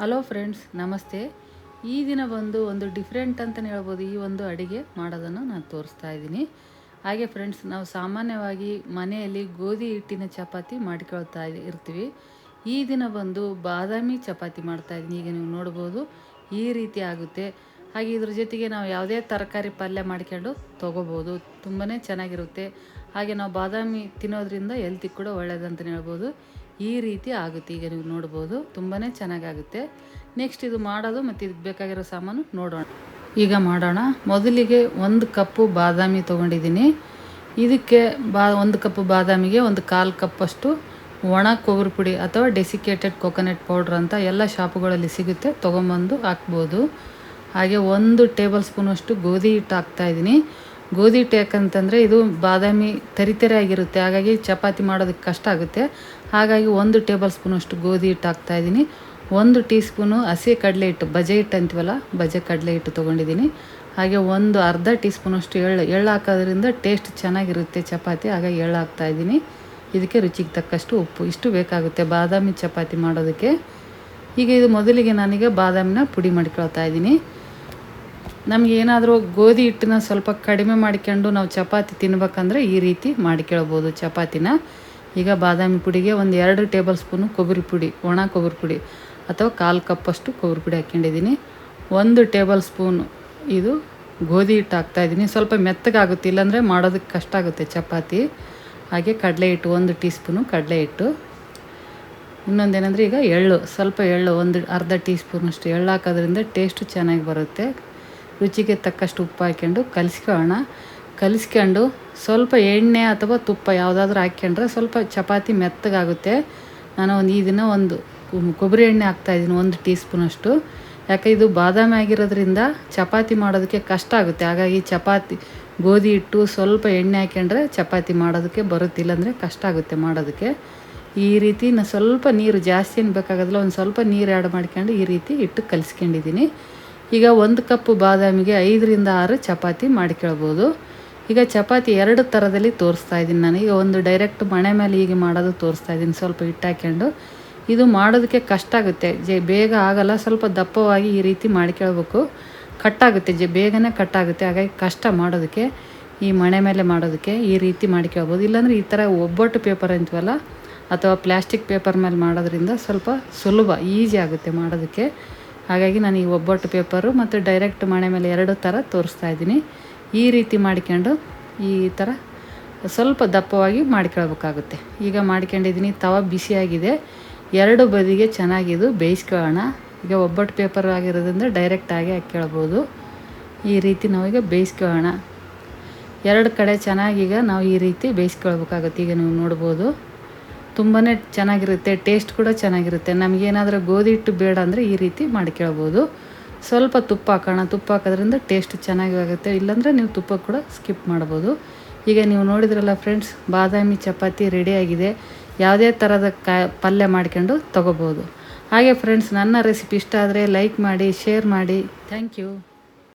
Hello friends ನಮಸ್ತೆ. ಈ ದಿನ ಬಂದು ಒಂದು ಡಿಫ್ರೆಂಟ್ ಅಂತಲೇ ಹೇಳ್ಬೋದು. ಈ ಒಂದು ಅಡಿಗೆ ಮಾಡೋದನ್ನು ನಾನು ತೋರಿಸ್ತಾ ಇದ್ದೀನಿ. ಹಾಗೆ ಫ್ರೆಂಡ್ಸ್ ನಾವು ಸಾಮಾನ್ಯವಾಗಿ ಮನೆಯಲ್ಲಿ ಗೋಧಿ ಹಿಟ್ಟಿನ ಚಪಾತಿ ಮಾಡ್ಕೊಳ್ತಾ ಇರ್ತೀವಿ. ಈ ದಿನ ಬಂದು ಬಾದಾಮಿ ಚಪಾತಿ ಮಾಡ್ತಾ ಇದ್ದೀನಿ. ಈಗ ನೀವು ನೋಡ್ಬೋದು ಈ ರೀತಿ ಆಗುತ್ತೆ. ಹಾಗೆ ಇದ್ರ ಜೊತೆಗೆ ನಾವು ಯಾವುದೇ ತರಕಾರಿ ಪಲ್ಯ ಮಾಡ್ಕೊಂಡು ತೊಗೋಬೋದು. ತುಂಬಾ ಚೆನ್ನಾಗಿರುತ್ತೆ. ಹಾಗೆ ನಾವು ಬಾದಾಮಿ ತಿನ್ನೋದ್ರಿಂದ ಹೆಲ್ತಿಗೆ ಕೂಡ ಒಳ್ಳೆಯದಂತಲೇ ಹೇಳ್ಬೋದು. ಈ ರೀತಿ ಆಗುತ್ತೆ. ಈಗ ನೀವು ನೋಡ್ಬೋದು ತುಂಬಾ ಚೆನ್ನಾಗಾಗುತ್ತೆ. ನೆಕ್ಸ್ಟ್ ಇದು ಮಾಡೋದು ಮತ್ತು ಇದಕ್ಕೆ ಬೇಕಾಗಿರೋ ಸಾಮಾನು ನೋಡೋಣ. ಈಗ ಮಾಡೋಣ. ಮೊದಲಿಗೆ ಒಂದು ಕಪ್ಪು ಬಾದಾಮಿ ತೊಗೊಂಡಿದ್ದೀನಿ. ಇದಕ್ಕೆ ಬಾ, ಒಂದು ಕಪ್ಪು ಬಾದಾಮಿಗೆ ಒಂದು ಕಾಲು ಕಪ್ಪಷ್ಟು ಒಣ ಕೊಬ್ಬರಿ ಪುಡಿ ಅಥವಾ ಡೆಸಿಕೇಟೆಡ್ ಕೊಕೊನೆಟ್ ಪೌಡ್ರ್ ಅಂತ ಎಲ್ಲ ಶಾಪುಗಳಲ್ಲಿ ಸಿಗುತ್ತೆ. ತೊಗೊಂಬಂದು ಹಾಕ್ಬೋದು. ಹಾಗೆ ಒಂದು ಟೇಬಲ್ ಸ್ಪೂನಷ್ಟು ಗೋಧಿ ಹಿಟ್ಟು ಹಾಕ್ತಾಯಿದ್ದೀನಿ ಗೋಧಿ ಹಿಟ್ಟು ಯಾಕಂತಂದರೆ ಇದು ಬಾದಾಮಿ ತರಿತರೆ ಆಗಿರುತ್ತೆ. ಹಾಗಾಗಿ ಚಪಾತಿ ಮಾಡೋದಕ್ಕೆ ಕಷ್ಟ ಆಗುತ್ತೆ. ಹಾಗಾಗಿ ಒಂದು ಟೇಬಲ್ ಸ್ಪೂನಷ್ಟು ಗೋಧಿ ಹಿಟ್ಟು ಹಾಕ್ತಾಯಿದ್ದೀನಿ ಒಂದು ಟೀ ಸ್ಪೂನು ಹಸಿ ಕಡಲೆ ಹಿಟ್ಟು, ಬಜೆ ಹಿಟ್ಟು ಅಂತೀವಲ್ಲ, ಬಜೆ ಕಡಲೆ ಹಿಟ್ಟು ತೊಗೊಂಡಿದ್ದೀನಿ. ಹಾಗೆ ಒಂದು ಅರ್ಧ ಟೀ ಸ್ಪೂನಷ್ಟು ಎಳ್ಳು ಎಳ್ಳು ಹಾಕೋದ್ರಿಂದ ಟೇಸ್ಟ್ ಚೆನ್ನಾಗಿರುತ್ತೆ ಚಪಾತಿ. ಹಾಗಾಗಿ ಎಳ್ಳು ಹಾಕ್ತಾಯಿದ್ದೀನಿ ಇದಕ್ಕೆ ರುಚಿಗೆ ತಕ್ಕಷ್ಟು ಉಪ್ಪು. ಇಷ್ಟು ಬೇಕಾಗುತ್ತೆ ಬಾದಾಮಿ ಚಪಾತಿ ಮಾಡೋದಕ್ಕೆ. ಈಗ ಇದು ಮೊದಲಿಗೆ ನನಗೆ ಬಾದಾಮಿನ ಪುಡಿ ಮಾಡ್ಕೊಳ್ತಾ ಇದ್ದೀನಿ. ನಮ್ಗೆ ಏನಾದರೂ ಗೋಧಿ ಹಿಟ್ಟನ್ನ ಸ್ವಲ್ಪ ಕಡಿಮೆ ಮಾಡ್ಕೊಂಡು ನಾವು ಚಪಾತಿ ತಿನ್ಬೇಕಂದ್ರೆ ಈ ರೀತಿ ಮಾಡ್ಕೊಳ್ಬೋದು ಚಪಾತಿನ. ಈಗ ಬಾದಾಮಿ ಪುಡಿಗೆ ಒಂದು ಎರಡು ಟೇಬಲ್ ಸ್ಪೂನು ಕೊಬ್ಬರಿ ಪುಡಿ, ಒಣ ಕೊಬ್ಬರಿ ಪುಡಿ ಅಥವಾ ಕಾಲು ಕಪ್ಪಷ್ಟು ಕೊಬ್ಬರಿ ಪುಡಿ ಹಾಕ್ಕೊಂಡಿದ್ದೀನಿ. ಒಂದು ಟೇಬಲ್ ಸ್ಪೂನು ಇದು ಗೋಧಿ ಹಿಟ್ಟು ಹಾಕ್ತಾಯಿದ್ದೀನಿ ಸ್ವಲ್ಪ ಮೆತ್ತಗಾಗುತ್ತೆ, ಇಲ್ಲಾಂದರೆ ಮಾಡೋದಕ್ಕೆ ಕಷ್ಟ ಆಗುತ್ತೆ ಚಪಾತಿ. ಹಾಗೆ ಕಡಲೆ ಹಿಟ್ಟು ಒಂದು ಟೀ ಸ್ಪೂನು ಕಡಲೆ ಹಿಟ್ಟು. ಇನ್ನೊಂದೇನೆಂದರೆ ಈಗ ಎಳ್ಳು, ಸ್ವಲ್ಪ ಎಳ್ಳು ಒಂದು ಅರ್ಧ ಟೀ ಸ್ಪೂನಷ್ಟು ಎಳ್ಳು ಹಾಕೋದ್ರಿಂದ ಟೇಸ್ಟು ಚೆನ್ನಾಗಿ ಬರುತ್ತೆ. ರುಚಿಗೆ ತಕ್ಕಷ್ಟು ಉಪ್ಪು ಹಾಕ್ಕೊಂಡು ಕಲಿಸ್ಕೊಳ್ಳೋಣ. ಕಲಿಸ್ಕೊಂಡು ಸ್ವಲ್ಪ ಎಣ್ಣೆ ಅಥವಾ ತುಪ್ಪ ಯಾವುದಾದ್ರೂ ಹಾಕ್ಕೊಂಡ್ರೆ ಸ್ವಲ್ಪ ಚಪಾತಿ ಮೆತ್ತಗಾಗುತ್ತೆ. ನಾನು ಒಂದು ಈ ದಿನ ಒಂದು ಕೊಬ್ಬರಿ ಎಣ್ಣೆ ಹಾಕ್ತಾಯಿದ್ದೀನಿ ಒಂದು ಟೀ ಸ್ಪೂನಷ್ಟು ಯಾಕೆ ಇದು ಬಾದಾಮಿ ಆಗಿರೋದ್ರಿಂದ ಚಪಾತಿ ಮಾಡೋದಕ್ಕೆ ಕಷ್ಟ ಆಗುತ್ತೆ. ಹಾಗಾಗಿ ಚಪಾತಿ ಗೋಧಿ ಹಿಟ್ಟು ಸ್ವಲ್ಪ ಎಣ್ಣೆ ಹಾಕ್ಕೊಂಡ್ರೆ ಚಪಾತಿ ಮಾಡೋದಕ್ಕೆ ಬರುತ್ತಿಲ್ಲ ಅಂದರೆ ಕಷ್ಟ ಆಗುತ್ತೆ ಮಾಡೋದಕ್ಕೆ. ಈ ರೀತಿ ನಾನು ಸ್ವಲ್ಪ ನೀರು ಜಾಸ್ತಿ ಏನು ಬೇಕಾಗೋದಿಲ್ಲ, ಒಂದು ಸ್ವಲ್ಪ ನೀರು ಆ್ಯಡ್ ಮಾಡ್ಕೊಂಡು ಈ ರೀತಿ ಹಿಟ್ಟು ಕಲಿಸ್ಕೊಂಡಿದ್ದೀನಿ. ಈಗ ಒಂದು ಕಪ್ ಬಾದಾಮಿಗೆ ಐದರಿಂದ ಆರು ಚಪಾತಿ ಮಾಡಿಕೊಳ್ಬೋದು ಈಗ ಚಪಾತಿ ಎರಡು ಥರದಲ್ಲಿ ತೋರಿಸ್ತಾ ಇದ್ದೀನಿ ನಾನು. ಈಗ ಒಂದು ಡೈರೆಕ್ಟ್ ಮಣೆ ಮೇಲೆ ಹೀಗೆ ಮಾಡೋದು ತೋರಿಸ್ತಾ ಇದ್ದೀನಿ. ಸ್ವಲ್ಪ ಹಿಟ್ಟು ಹಾಕ್ಕೊಂಡು ಇದು ಮಾಡೋದಕ್ಕೆ ಕಷ್ಟ ಆಗುತ್ತೆ. ಜೆ ಬೇಗ ಆಗಲ್ಲ. ಸ್ವಲ್ಪ ದಪ್ಪವಾಗಿ ಈ ರೀತಿ ಮಾಡ್ಕೊಳ್ಬೇಕು ಕಟ್ಟಾಗುತ್ತೆ. ಜೆ ಬೇಗನೆ ಕಟ್ಟಾಗುತ್ತೆ. ಹಾಗಾಗಿ ಕಷ್ಟ ಮಾಡೋದಕ್ಕೆ, ಈ ಮಣೆ ಮೇಲೆ ಮಾಡೋದಕ್ಕೆ ಈ ರೀತಿ ಮಾಡ್ಕೊಳ್ಬೋದು ಇಲ್ಲಾಂದರೆ ಈ ಥರ ಒಬ್ಬಟ್ಟು ಪೇಪರ್ ಅಂತೀವಲ್ಲ, ಅಥವಾ ಪ್ಲ್ಯಾಸ್ಟಿಕ್ ಪೇಪರ್ ಮೇಲೆ ಮಾಡೋದ್ರಿಂದ ಸ್ವಲ್ಪ ಸುಲಭ, ಈಸಿ ಆಗುತ್ತೆ ಮಾಡೋದಕ್ಕೆ. ಹಾಗಾಗಿ ನಾನು ಈ ಒಬ್ಬಟ್ಟು ಪೇಪರು ಮತ್ತು ಡೈರೆಕ್ಟ್ ಮಣೆ ಮೇಲೆ ಎರಡು ಥರ ತೋರಿಸ್ತಾ ಇದ್ದೀನಿ. ಈ ರೀತಿ ಮಾಡ್ಕೊಂಡು ಈ ಥರ ಸ್ವಲ್ಪ ದಪ್ಪವಾಗಿ ಮಾಡ್ಕೊಳ್ಬೇಕಾಗುತ್ತೆ. ಈಗ ಮಾಡ್ಕೊಂಡಿದ್ದೀನಿ, ತವ ಬಿಸಿಯಾಗಿದೆ. ಎರಡು ಬದಿಗೆ ಚೆನ್ನಾಗಿದು, ಬೇಯಿಸ್ಕೊಳ್ಳೋಣ. ಈಗ ಒಬ್ಬಟ್ಟು ಪೇಪರ್ ಆಗಿರೋದ್ರಿಂದ ಡೈರೆಕ್ಟಾಗಿ ಹಾಕ್ಕೊಳ್ಬೋದು. ಈ ರೀತಿ ನಾವೀಗ ಬೇಯಿಸ್ಕೊಳ್ಳೋಣ. ಎರಡು ಕಡೆ ಚೆನ್ನಾಗಿ ಈಗ ನಾವು ಈ ರೀತಿ ಬೇಯಿಸ್ಕೊಳ್ಬೇಕಾಗುತ್ತೆ. ಈಗ ನೀವು ನೋಡ್ಬೋದು. ತುಂಬಾ ಚೆನ್ನಾಗಿರುತ್ತೆ ಟೇಸ್ಟ್ ಕೂಡ ಚೆನ್ನಾಗಿರುತ್ತೆ. ನಮಗೇನಾದರೂ ಗೋಧಿ ಹಿಟ್ಟು ಬೇಡ ಅಂದರೆ ಈ ರೀತಿ ಮಾಡ್ಕೊಳ್ಬೋದು ಸ್ವಲ್ಪ ತುಪ್ಪ ಹಾಕೋಣ, ತುಪ್ಪ ಹಾಕೋದ್ರಿಂದ ಟೇಸ್ಟ್ ಚೆನ್ನಾಗಿ ಆಗುತ್ತೆ. ಇಲ್ಲಾಂದರೆ ನೀವು ತುಪ್ಪ ಕೂಡ ಸ್ಕಿಪ್ ಮಾಡ್ಬೋದು. ಈಗ ನೀವು ನೋಡಿದ್ರಲ್ಲ ಫ್ರೆಂಡ್ಸ್ ಬಾದಾಮಿ ಚಪಾತಿ ರೆಡಿಯಾಗಿದೆ ಯಾವುದೇ ಥರದ ಕಾ, ಪಲ್ಯ ಮಾಡ್ಕೊಂಡು ತೊಗೋಬೋದು. ಹಾಗೆ ಫ್ರೆಂಡ್ಸ್ ನನ್ನ ರೆಸಿಪಿ ಇಷ್ಟ ಆದರೆ ಲೈಕ್ ಮಾಡಿ ಶೇರ್ ಮಾಡಿ. Thank you